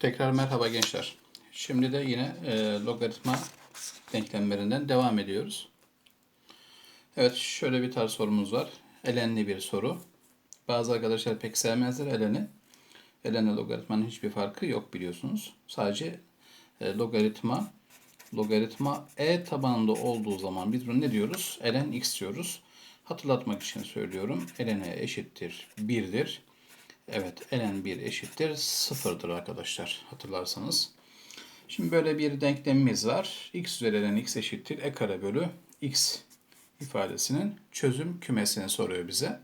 Tekrar merhaba gençler. Şimdi de yine e, logaritma denklemlerinden devam ediyoruz. Evet şöyle bir tarz sorumuz var. Elenli bir soru. Bazı arkadaşlar pek sevmezler eleni. Elenle logaritmanın hiçbir farkı yok biliyorsunuz. Sadece e, logaritma logaritma e tabanında olduğu zaman biz bunu ne diyoruz? Elen x diyoruz. Hatırlatmak için söylüyorum. Ln eşittir 1'dir. Evet, ln 1 eşittir 0'dır arkadaşlar hatırlarsanız. Şimdi böyle bir denklemimiz var. x üzeri ln x eşittir e kare bölü x ifadesinin çözüm kümesini soruyor bize.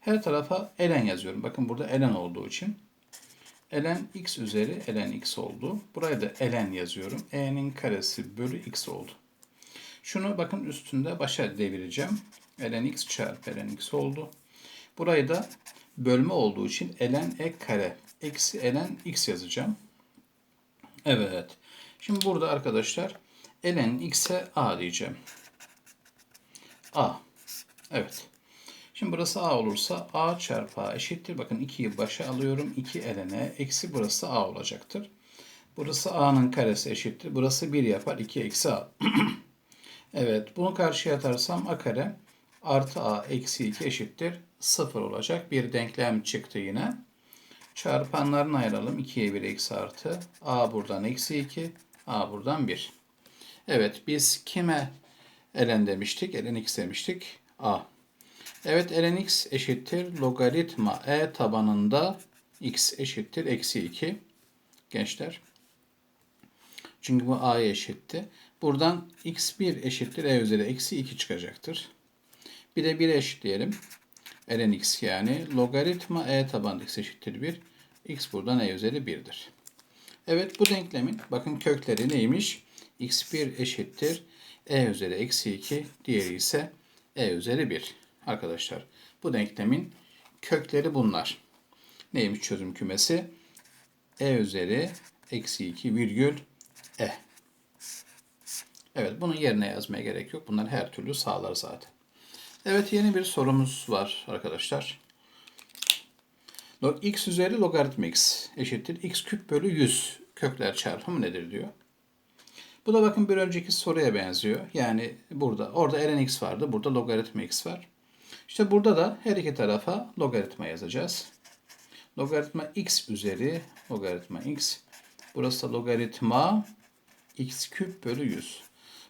Her tarafa ln yazıyorum. Bakın burada ln olduğu için. ln x üzeri ln x oldu. Buraya da ln yazıyorum. e'nin karesi bölü x oldu. Şunu bakın üstünde başa devireceğim. ln x çarpı ln x oldu. Burayı da bölme olduğu için ln e kare eksi ln x yazacağım. Evet. Şimdi burada arkadaşlar ln x'e a diyeceğim. a. Evet. Şimdi burası a olursa a çarpı a eşittir. Bakın 2'yi başa alıyorum. 2 ln eksi burası a olacaktır. Burası a'nın karesi eşittir. Burası 1 yapar. 2 eksi a. evet. Bunu karşıya atarsam a kare artı a eksi 2 eşittir 0 olacak. Bir denklem çıktı yine. Çarpanlarını ayıralım. 2'ye 1 eksi artı. a buradan eksi 2. a buradan 1. Evet biz kime ln demiştik? ln x demiştik. a. Evet ln x eşittir logaritma e tabanında x eşittir eksi 2. Gençler. Çünkü bu a'ya eşitti. Buradan x1 eşittir e üzeri eksi 2 çıkacaktır. Bir de 1 eşitleyelim. ln x yani logaritma e taban x eşittir 1. x buradan e üzeri 1'dir. Evet bu denklemin bakın kökleri neymiş? x1 eşittir e üzeri eksi 2. Diğeri ise e üzeri 1. Arkadaşlar bu denklemin kökleri bunlar. Neymiş çözüm kümesi? e üzeri eksi 2 virgül e. Evet bunun yerine yazmaya gerek yok. Bunlar her türlü sağlar zaten. Evet yeni bir sorumuz var arkadaşlar. x üzeri logaritma x eşittir x küp bölü 100 kökler çarpımı nedir diyor. Bu da bakın bir önceki soruya benziyor. Yani burada orada ln x vardı. Burada logaritma x var. İşte burada da her iki tarafa logaritma yazacağız. Logaritma x üzeri logaritma x. Burası da logaritma x küp bölü 100.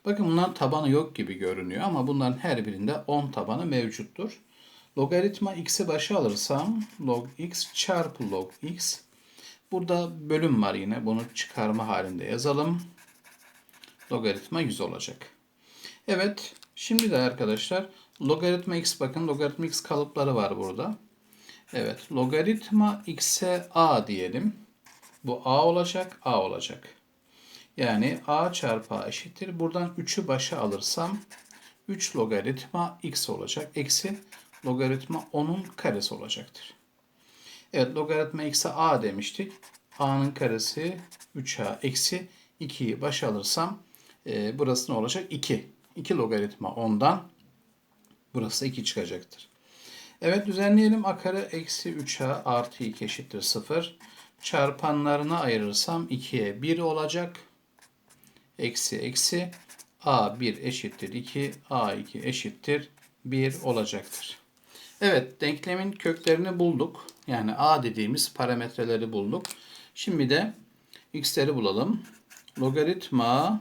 Bakın bunların tabanı yok gibi görünüyor ama bunların her birinde 10 tabanı mevcuttur. Logaritma x'i başa alırsam log x çarpı log x. Burada bölüm var yine. Bunu çıkarma halinde yazalım. Logaritma 100 olacak. Evet. Şimdi de arkadaşlar logaritma x bakın. Logaritma x kalıpları var burada. Evet. Logaritma x'e a diyelim. Bu a olacak. a olacak. Yani a çarpı a eşittir. Buradan 3'ü başa alırsam 3 logaritma x olacak. Eksi logaritma 10'un karesi olacaktır. Evet logaritma x'e a demiştik. a'nın karesi 3a eksi 2'yi başa alırsam e, burası ne olacak? 2. 2 logaritma 10'dan burası 2 çıkacaktır. Evet düzenleyelim. a kare eksi 3a artı 2 eşittir 0. Çarpanlarına ayırırsam 2'ye 1 olacak eksi eksi a1 eşittir 2, a2 eşittir 1 olacaktır. Evet denklemin köklerini bulduk. Yani a dediğimiz parametreleri bulduk. Şimdi de x'leri bulalım. Logaritma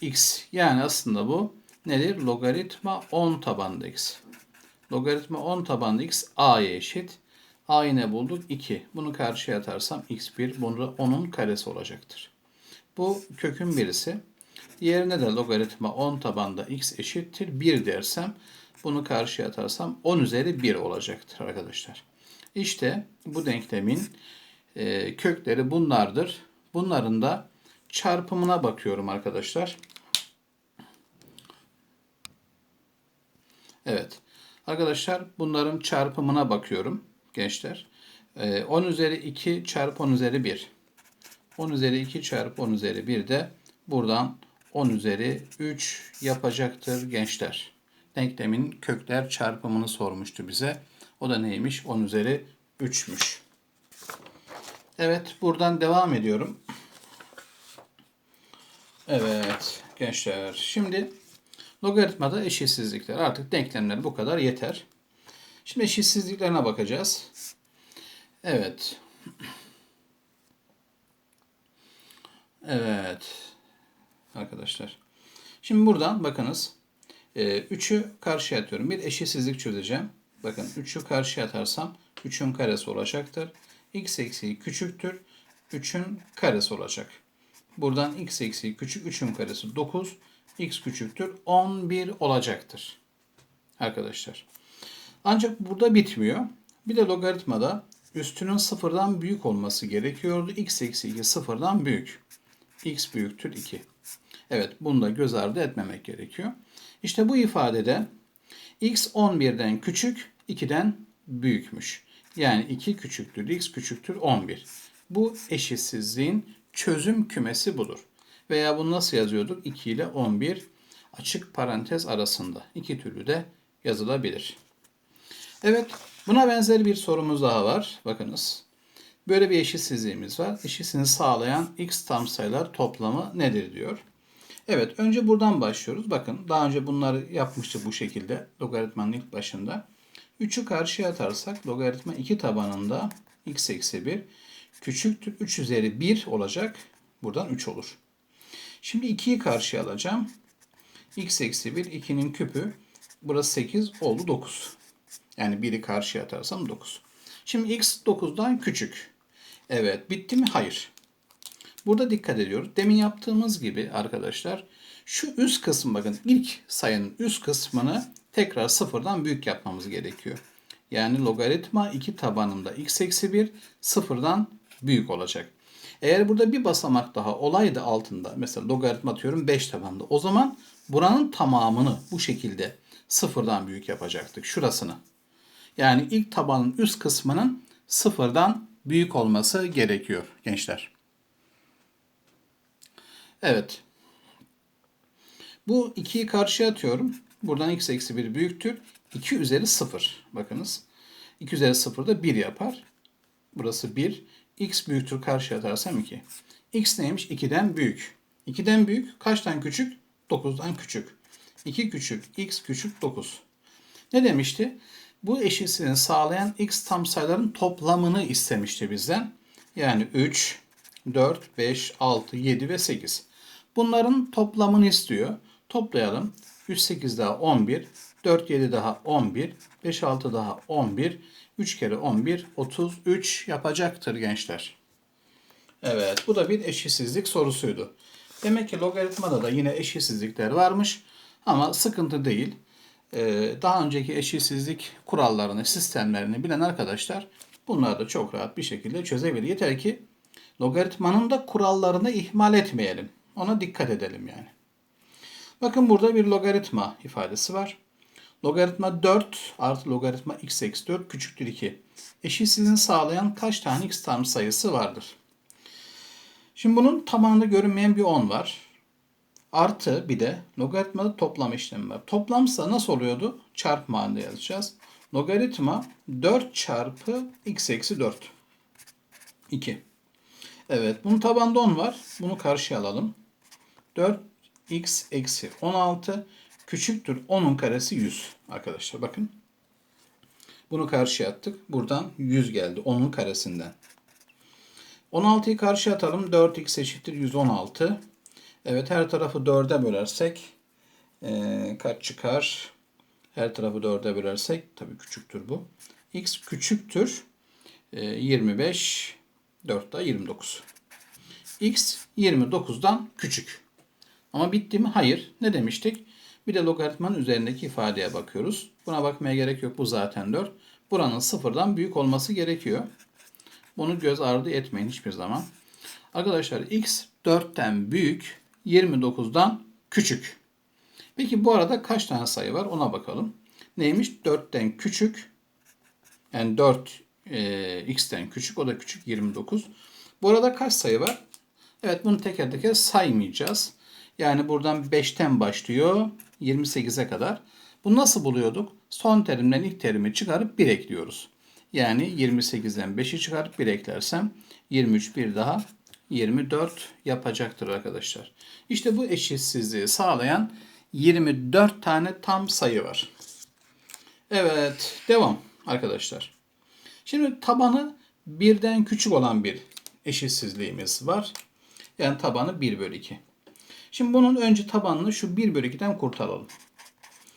x yani aslında bu nedir? Logaritma 10 tabanlı x. Logaritma 10 tabanlı x a'ya eşit. a'yı ne bulduk? 2. Bunu karşıya atarsam x1 bunu 10'un karesi olacaktır. Bu kökün birisi. Diğerine de logaritma 10 tabanda x eşittir 1 dersem bunu karşıya atarsam 10 üzeri 1 olacaktır arkadaşlar. İşte bu denklemin e, kökleri bunlardır. Bunların da çarpımına bakıyorum arkadaşlar. Evet. Arkadaşlar bunların çarpımına bakıyorum gençler. E, 10 üzeri 2 çarpı 10 üzeri 1. 10 üzeri 2 çarpı 10 üzeri 1 de buradan 10 üzeri 3 yapacaktır gençler. Denklemin kökler çarpımını sormuştu bize. O da neymiş? 10 üzeri 3'müş. Evet, buradan devam ediyorum. Evet gençler. Şimdi logaritmada eşitsizlikler. Artık denklemler bu kadar yeter. Şimdi eşitsizliklerine bakacağız. Evet. Evet. Arkadaşlar. Şimdi buradan bakınız. 3'ü karşıya atıyorum. Bir eşitsizlik çözeceğim. Bakın 3'ü karşıya atarsam 3'ün karesi olacaktır. x eksiği küçüktür. 3'ün karesi olacak. Buradan x eksiği küçük 3'ün karesi 9. x küçüktür 11 olacaktır. Arkadaşlar. Ancak burada bitmiyor. Bir de logaritmada üstünün sıfırdan büyük olması gerekiyordu. x eksi 2 sıfırdan büyük. X büyüktür 2. Evet bunu da göz ardı etmemek gerekiyor. İşte bu ifadede x 11'den küçük 2'den büyükmüş. Yani 2 küçüktür x küçüktür 11. Bu eşitsizliğin çözüm kümesi budur. Veya bunu nasıl yazıyorduk? 2 ile 11 açık parantez arasında. İki türlü de yazılabilir. Evet, buna benzer bir sorumuz daha var. Bakınız. Böyle bir eşitsizliğimiz var. Eşitsizliğini sağlayan x tam sayılar toplamı nedir diyor. Evet, önce buradan başlıyoruz. Bakın, daha önce bunları yapmıştık bu şekilde logaritmanın ilk başında. 3'ü karşıya atarsak logaritma 2 tabanında x eksi 1 küçüktür 3 üzeri 1 olacak. Buradan 3 olur. Şimdi 2'yi karşıya alacağım. x eksi 1 2'nin küpü. Burası 8 oldu 9. Yani 1'i karşıya atarsam 9. Şimdi x 9'dan küçük. Evet bitti mi? Hayır. Burada dikkat ediyoruz. Demin yaptığımız gibi arkadaşlar şu üst kısım bakın ilk sayının üst kısmını tekrar sıfırdan büyük yapmamız gerekiyor. Yani logaritma 2 tabanında x eksi 1 sıfırdan büyük olacak. Eğer burada bir basamak daha olaydı altında mesela logaritma atıyorum 5 tabanında o zaman buranın tamamını bu şekilde sıfırdan büyük yapacaktık şurasını. Yani ilk tabanın üst kısmının sıfırdan büyük olması gerekiyor gençler. Evet. Bu 2'yi karşıya atıyorum. Buradan x eksi 1 büyüktür. 2 üzeri 0. Bakınız. 2 üzeri 0 da 1 yapar. Burası 1. x büyüktür karşıya atarsam 2. x neymiş? 2'den büyük. 2'den büyük kaçtan küçük? 9'dan küçük. 2 küçük, x küçük 9. Ne demişti? Bu eşitsizliğini sağlayan x tam sayıların toplamını istemişti bizden. Yani 3, 4, 5, 6, 7 ve 8. Bunların toplamını istiyor. Toplayalım. 3, 8 daha 11, 4, 7 daha 11, 5, 6 daha 11, 3 kere 11, 33 yapacaktır gençler. Evet, bu da bir eşitsizlik sorusuydu. Demek ki logaritmada da yine eşitsizlikler varmış ama sıkıntı değil. Ee, daha önceki eşitsizlik kurallarını, sistemlerini bilen arkadaşlar bunları da çok rahat bir şekilde çözebilir. Yeter ki logaritmanın da kurallarını ihmal etmeyelim. Ona dikkat edelim yani. Bakın burada bir logaritma ifadesi var. Logaritma 4 artı logaritma x eksi 4 küçüktür 2. Eşitsizliğini sağlayan kaç tane x tam sayısı vardır? Şimdi bunun tamamında görünmeyen bir 10 var. Artı bir de logaritmada toplam işlemi var. Toplamsa nasıl oluyordu? Çarpma halinde yazacağız. Logaritma 4 çarpı x eksi 4. 2. Evet bunun tabanda 10 var. Bunu karşıya alalım. 4x eksi 16 küçüktür 10'un karesi 100 arkadaşlar bakın. Bunu karşıya attık. Buradan 100 geldi 10'un karesinden. 16'yı karşıya atalım. 4x eşittir 116. Evet her tarafı 4'e bölersek e, kaç çıkar? Her tarafı 4'e bölersek tabii küçüktür bu. x küçüktür e, 25 4 daha 29. x 29'dan küçük. Ama bitti mi? Hayır. Ne demiştik? Bir de logaritmanın üzerindeki ifadeye bakıyoruz. Buna bakmaya gerek yok. Bu zaten 4. Buranın sıfırdan büyük olması gerekiyor. Bunu göz ardı etmeyin hiçbir zaman. Arkadaşlar x 4'ten büyük 29'dan küçük. Peki bu arada kaç tane sayı var ona bakalım. Neymiş? 4'ten küçük. Yani 4 e, x'ten küçük o da küçük 29. Bu arada kaç sayı var? Evet bunu teker teker saymayacağız. Yani buradan 5'ten başlıyor 28'e kadar. Bunu nasıl buluyorduk? Son terimden ilk terimi çıkarıp 1 ekliyoruz. Yani 28'den 5'i çıkarıp 1 eklersem 23 bir daha 24 yapacaktır arkadaşlar. İşte bu eşitsizliği sağlayan 24 tane tam sayı var. Evet, devam arkadaşlar. Şimdi tabanı birden küçük olan bir eşitsizliğimiz var. Yani tabanı 1 bölü 2. Şimdi bunun önce tabanını şu 1 bölü 2'den kurtaralım.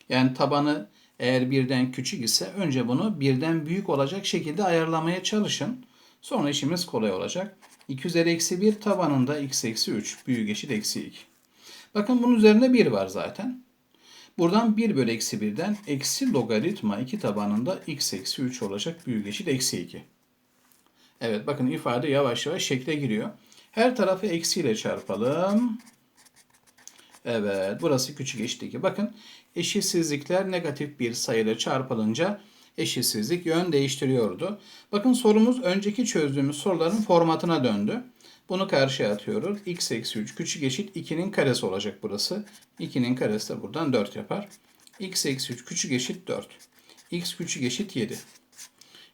Yani tabanı eğer birden küçük ise önce bunu birden büyük olacak şekilde ayarlamaya çalışın. Sonra işimiz kolay olacak. 2 üzeri eksi 1 tabanında x eksi 3 büyük eşit eksi 2. Bakın bunun üzerinde 1 var zaten. Buradan 1 bölü eksi 1'den eksi logaritma 2 tabanında x eksi 3 olacak büyük eşit eksi 2. Evet bakın ifade yavaş yavaş şekle giriyor. Her tarafı eksiyle çarpalım. Evet burası küçük eşit 2. Bakın eşitsizlikler negatif bir sayıyla çarpılınca eşitsizlik yön değiştiriyordu. Bakın sorumuz önceki çözdüğümüz soruların formatına döndü. Bunu karşıya atıyoruz. x eksi 3 küçük eşit 2'nin karesi olacak burası. 2'nin karesi de buradan 4 yapar. x eksi 3 küçük eşit 4. x küçük eşit 7.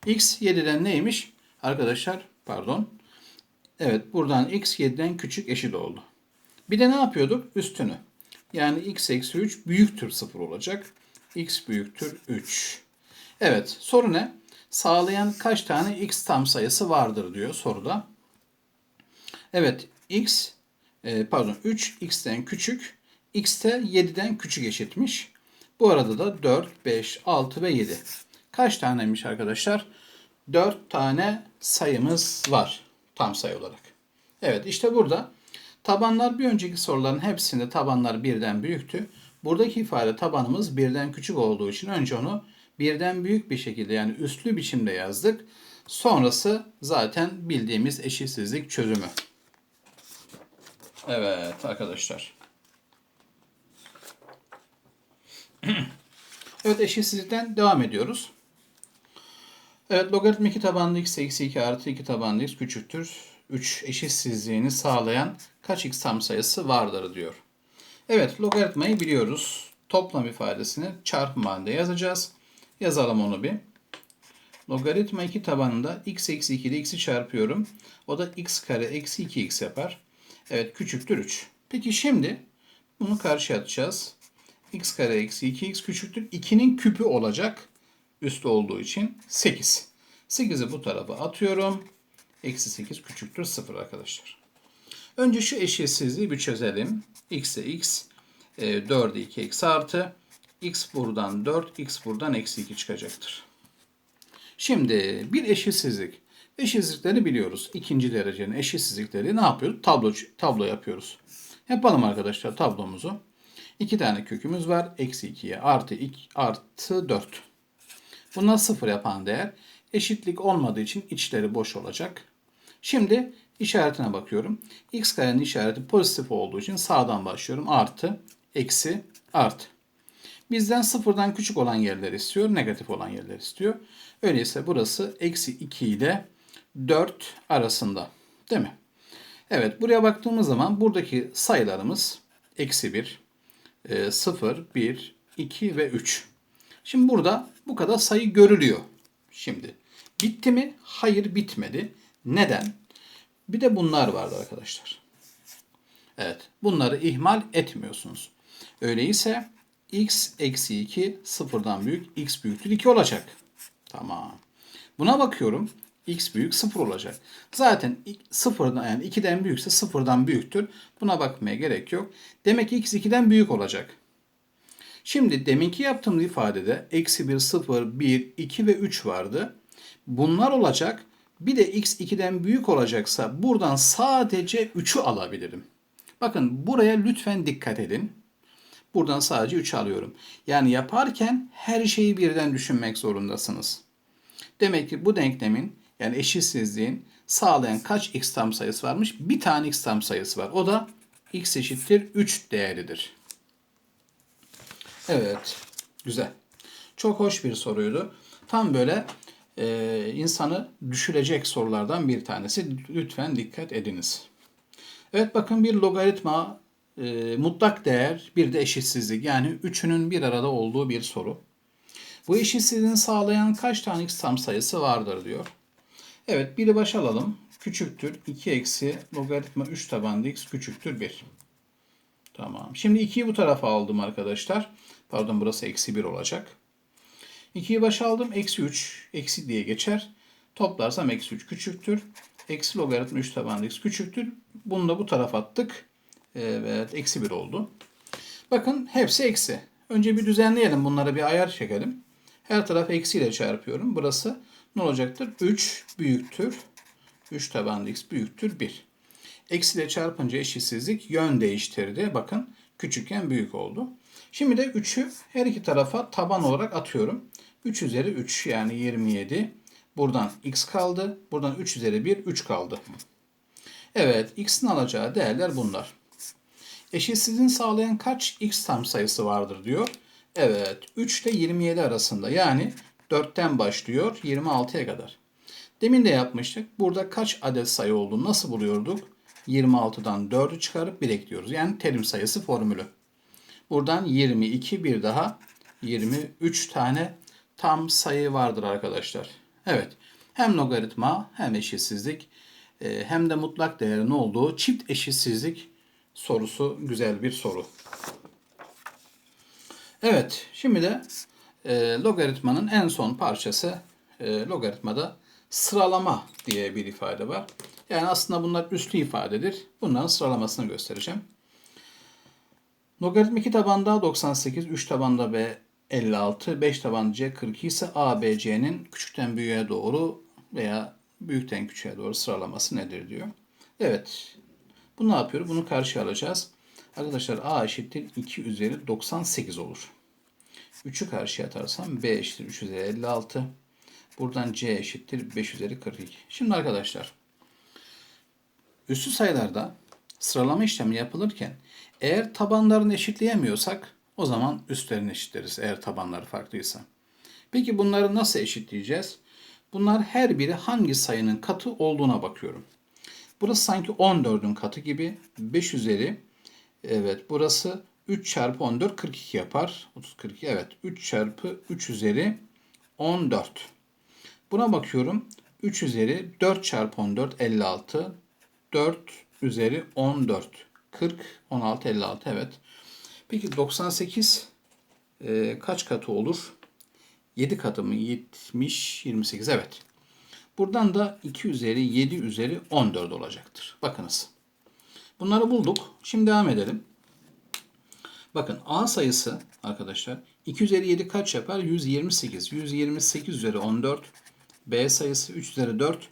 x 7'den neymiş? Arkadaşlar pardon. Evet buradan x 7'den küçük eşit oldu. Bir de ne yapıyorduk? Üstünü. Yani x eksi 3 büyüktür 0 olacak. x büyüktür 3. Evet soru ne? Sağlayan kaç tane x tam sayısı vardır diyor soruda. Evet x e, pardon 3 x'ten küçük x de 7'den küçük eşitmiş. Bu arada da 4, 5, 6 ve 7. Kaç taneymiş arkadaşlar? 4 tane sayımız var tam sayı olarak. Evet işte burada tabanlar bir önceki soruların hepsinde tabanlar birden büyüktü. Buradaki ifade tabanımız birden küçük olduğu için önce onu birden büyük bir şekilde yani üstlü biçimde yazdık. Sonrası zaten bildiğimiz eşitsizlik çözümü. Evet arkadaşlar. evet eşitsizlikten devam ediyoruz. Evet logaritma 2 tabanlı x eksi 2 artı 2 tabanlı x küçüktür. 3 eşitsizliğini sağlayan kaç x tam sayısı vardır diyor. Evet logaritmayı biliyoruz. Toplam ifadesini çarpım halinde yazacağız. Yazalım onu bir. Logaritma 2 tabanında x eksi 2 ile x'i çarpıyorum. O da x kare eksi 2x yapar. Evet küçüktür 3. Peki şimdi bunu karşıya atacağız. x kare eksi 2x küçüktür. 2'nin küpü olacak. Üstü olduğu için 8. 8'i bu tarafa atıyorum. Eksi 8 küçüktür 0 arkadaşlar. Önce şu eşitsizliği bir çözelim. x'e x, e, 4'e 2 eksi artı. X buradan 4, x buradan eksi 2 çıkacaktır. Şimdi bir eşitsizlik. Eşitsizlikleri biliyoruz. İkinci derecenin eşitsizlikleri ne yapıyoruz? Tablo, tablo yapıyoruz. Yapalım arkadaşlar tablomuzu. İki tane kökümüz var. Eksi 2'ye artı 2 artı 4. Bunlar sıfır yapan değer. Eşitlik olmadığı için içleri boş olacak. Şimdi işaretine bakıyorum. X karenin işareti pozitif olduğu için sağdan başlıyorum. Artı, eksi, artı. Bizden sıfırdan küçük olan yerler istiyor. Negatif olan yerler istiyor. Öyleyse burası eksi 2 ile 4 arasında. Değil mi? Evet buraya baktığımız zaman buradaki sayılarımız eksi 1, 0, 1, 2 ve 3. Şimdi burada bu kadar sayı görülüyor. Şimdi bitti mi? Hayır bitmedi. Neden? Bir de bunlar vardı arkadaşlar. Evet bunları ihmal etmiyorsunuz. Öyleyse x eksi 2 sıfırdan büyük x büyüktür 2 olacak. Tamam. Buna bakıyorum. x büyük 0 olacak. Zaten sıfırdan yani 2'den büyükse sıfırdan büyüktür. Buna bakmaya gerek yok. Demek ki x 2'den büyük olacak. Şimdi deminki yaptığımız ifadede eksi 1, 0, 1, 2 ve 3 vardı. Bunlar olacak. Bir de x 2'den büyük olacaksa buradan sadece 3'ü alabilirim. Bakın buraya lütfen dikkat edin. Buradan sadece 3 alıyorum. Yani yaparken her şeyi birden düşünmek zorundasınız. Demek ki bu denklemin yani eşitsizliğin sağlayan kaç x tam sayısı varmış? Bir tane x tam sayısı var. O da x eşittir 3 değeridir. Evet. Güzel. Çok hoş bir soruydu. Tam böyle e, insanı düşürecek sorulardan bir tanesi. Lütfen dikkat ediniz. Evet bakın bir logaritma e, mutlak değer bir de eşitsizlik. Yani üçünün bir arada olduğu bir soru. Bu eşitsizliğini sağlayan kaç tane x tam sayısı vardır diyor. Evet biri başa alalım. Küçüktür 2 eksi logaritma 3 tabanlı x küçüktür 1. Tamam. Şimdi 2'yi bu tarafa aldım arkadaşlar. Pardon burası eksi 1 olacak. 2'yi başa aldım. Eksi 3. Eksi diye geçer. Toplarsam eksi 3 küçüktür. Eksi logaritma 3 tabanlı x küçüktür. Bunu da bu tarafa attık. Evet. Eksi 1 oldu. Bakın hepsi eksi. Önce bir düzenleyelim. Bunlara bir ayar çekelim. Her taraf eksiyle çarpıyorum. Burası ne olacaktır? 3 büyüktür. 3 tabanlı x büyüktür 1. Eksiyle çarpınca eşitsizlik yön değiştirdi. Bakın küçükken büyük oldu. Şimdi de 3'ü her iki tarafa taban olarak atıyorum. 3 üzeri 3 yani 27. Buradan x kaldı. Buradan 3 üzeri 1 3 kaldı. Evet x'in alacağı değerler bunlar. Eşitsizliğini sağlayan kaç x tam sayısı vardır diyor. Evet 3 ile 27 arasında yani 4'ten başlıyor 26'ya kadar. Demin de yapmıştık. Burada kaç adet sayı olduğunu nasıl buluyorduk? 26'dan 4'ü çıkarıp 1 ekliyoruz. Yani terim sayısı formülü. Buradan 22 bir daha 23 tane tam sayı vardır arkadaşlar. Evet. Hem logaritma hem eşitsizlik e, hem de mutlak değerin olduğu çift eşitsizlik sorusu güzel bir soru. Evet. Şimdi de e, logaritmanın en son parçası e, logaritmada sıralama diye bir ifade var. Yani aslında bunlar üslü ifadedir. Bunların sıralamasını göstereceğim. Logaritma 2 tabanda 98, 3 tabanda B 56, 5 tabanda C 42 ise A, B, C'nin küçükten büyüğe doğru veya büyükten küçüğe doğru sıralaması nedir diyor. Evet. Bu ne yapıyor? Bunu karşıya alacağız. Arkadaşlar A eşittir 2 üzeri 98 olur. 3'ü karşıya atarsam B eşittir 3 üzeri 56. Buradan C eşittir 5 üzeri 42. Şimdi arkadaşlar üstü sayılarda sıralama işlemi yapılırken eğer tabanlarını eşitleyemiyorsak o zaman üstlerini eşitleriz eğer tabanları farklıysa. Peki bunları nasıl eşitleyeceğiz? Bunlar her biri hangi sayının katı olduğuna bakıyorum. Burası sanki 14'ün katı gibi 5 üzeri evet burası 3 çarpı 14 42 yapar. 30 42 evet 3 çarpı 3 üzeri 14. Buna bakıyorum. 3 üzeri 4 çarpı 14 56. 4 üzeri 14. 40 16 56 evet. Peki 98 e, kaç katı olur? 7 katı mı? 70 28 evet. Buradan da 2 üzeri 7 üzeri 14 olacaktır. Bakınız. Bunları bulduk. Şimdi devam edelim. Bakın A sayısı arkadaşlar 2 üzeri 7 kaç yapar? 128. 128 üzeri 14. B sayısı 3 üzeri 4.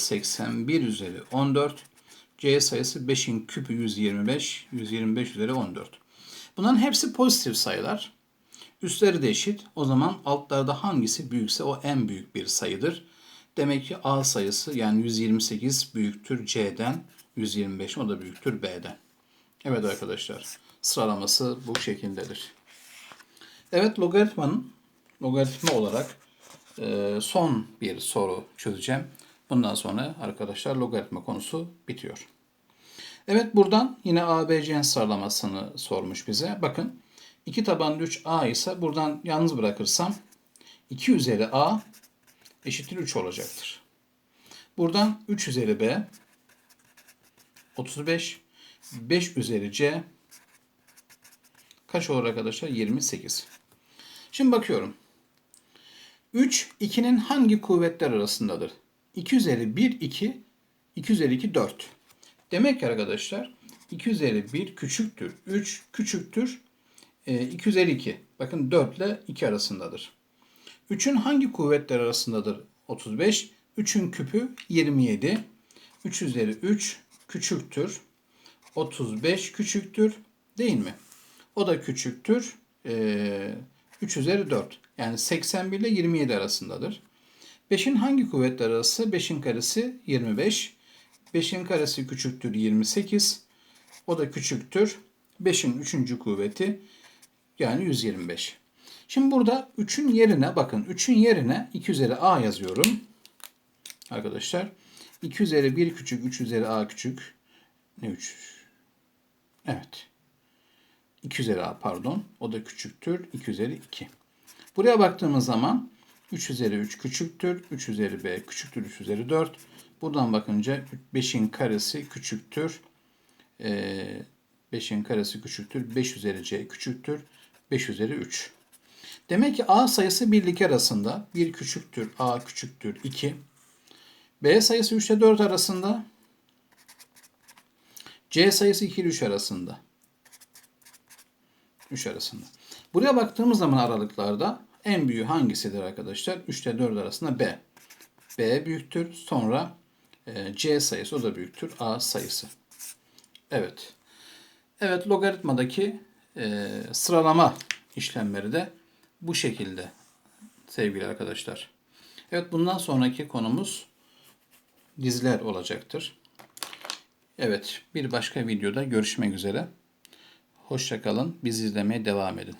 81 üzeri 14. C sayısı 5'in küpü 125. 125 üzeri 14. Bunların hepsi pozitif sayılar. Üstleri de eşit. O zaman altlarda hangisi büyükse o en büyük bir sayıdır. Demek ki A sayısı yani 128 büyüktür C'den. 125 o da büyüktür B'den. Evet arkadaşlar sıralaması bu şekildedir. Evet logaritmanın logaritma olarak e, son bir soru çözeceğim. Bundan sonra arkadaşlar logaritma konusu bitiyor. Evet buradan yine ABC'nin sıralamasını sormuş bize. Bakın 2 tabanlı 3A ise buradan yalnız bırakırsam 2 üzeri A eşittir 3 olacaktır. Buradan 3 üzeri B 35 5 üzeri C kaç olur arkadaşlar? 28. Şimdi bakıyorum. 3 2'nin hangi kuvvetler arasındadır? 2 üzeri 1 2 2 üzeri 2 4. Demek ki arkadaşlar 2 üzeri 1 küçüktür. 3 küçüktür. 2 üzeri 2. Bakın 4 ile 2 arasındadır. 3'ün hangi kuvvetler arasındadır? 35. 3'ün küpü 27. 3 üzeri 3 küçüktür. 35 küçüktür. Değil mi? O da küçüktür. 3 üzeri 4. Yani 81 ile 27 arasındadır. 5'in hangi kuvvetler arası? 5'in karesi 25. 5'in karesi küçüktür 28. O da küçüktür. 5'in 3. kuvveti yani 125. Şimdi burada 3'ün yerine bakın 3'ün yerine 2 üzeri a yazıyorum. Arkadaşlar 2 üzeri 1 küçük 3 üzeri a küçük. Ne 3? Evet. 2 üzeri a pardon. O da küçüktür. 2 üzeri 2. Buraya baktığımız zaman 3 üzeri 3 küçüktür. 3 üzeri b küçüktür 3 üzeri 4. Buradan bakınca 5'in karesi küçüktür. Ee, 5'in karesi küçüktür. 5 üzeri c küçüktür. 5 üzeri 3. Demek ki a sayısı birlik arasında. 1 küçüktür, a küçüktür 2. b sayısı 3 ile 4 arasında. c sayısı 2 ile 3 arasında. 3 arasında. Buraya baktığımız zaman aralıklarda en büyüğü hangisidir arkadaşlar? 3 ile 4 arasında B. B büyüktür. Sonra e, C sayısı o da büyüktür. A sayısı. Evet. Evet logaritmadaki e, sıralama işlemleri de bu şekilde sevgili arkadaşlar. Evet bundan sonraki konumuz diziler olacaktır. Evet bir başka videoda görüşmek üzere. Hoşçakalın. Bizi izlemeye devam edin.